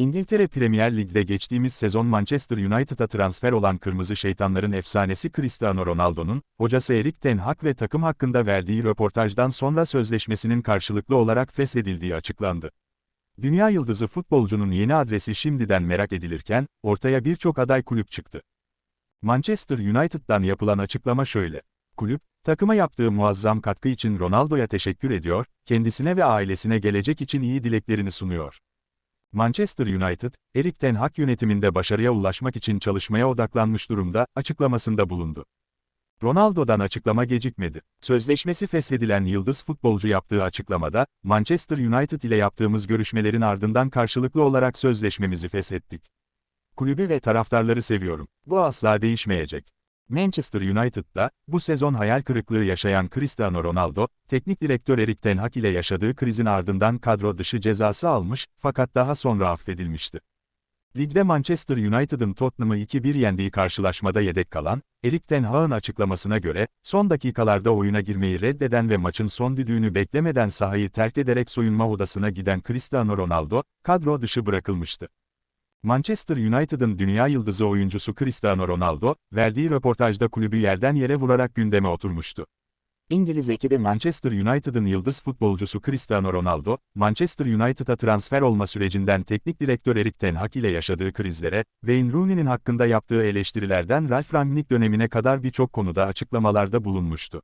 İngiltere Premier Lig'de geçtiğimiz sezon Manchester United'a transfer olan Kırmızı Şeytanların efsanesi Cristiano Ronaldo'nun, hocası Erik Ten Hag ve takım hakkında verdiği röportajdan sonra sözleşmesinin karşılıklı olarak feshedildiği açıklandı. Dünya yıldızı futbolcunun yeni adresi şimdiden merak edilirken, ortaya birçok aday kulüp çıktı. Manchester United'dan yapılan açıklama şöyle. Kulüp, takıma yaptığı muazzam katkı için Ronaldo'ya teşekkür ediyor, kendisine ve ailesine gelecek için iyi dileklerini sunuyor. Manchester United, Erik Ten Hag yönetiminde başarıya ulaşmak için çalışmaya odaklanmış durumda, açıklamasında bulundu. Ronaldo'dan açıklama gecikmedi. Sözleşmesi feshedilen yıldız futbolcu yaptığı açıklamada, Manchester United ile yaptığımız görüşmelerin ardından karşılıklı olarak sözleşmemizi feshettik. Kulübü ve taraftarları seviyorum. Bu asla değişmeyecek. Manchester United'da, bu sezon hayal kırıklığı yaşayan Cristiano Ronaldo, teknik direktör Erik Ten Hag ile yaşadığı krizin ardından kadro dışı cezası almış, fakat daha sonra affedilmişti. Ligde Manchester United'ın Tottenham'ı 2-1 yendiği karşılaşmada yedek kalan, Erik Ten Hag'ın açıklamasına göre, son dakikalarda oyuna girmeyi reddeden ve maçın son düdüğünü beklemeden sahayı terk ederek soyunma odasına giden Cristiano Ronaldo, kadro dışı bırakılmıştı. Manchester United'ın dünya yıldızı oyuncusu Cristiano Ronaldo, verdiği röportajda kulübü yerden yere vurarak gündeme oturmuştu. İngiliz ekibi Manchester United'ın yıldız futbolcusu Cristiano Ronaldo, Manchester United'a transfer olma sürecinden teknik direktör Erik Ten Hag ile yaşadığı krizlere, Wayne Rooney'nin hakkında yaptığı eleştirilerden Ralf Rangnick dönemine kadar birçok konuda açıklamalarda bulunmuştu.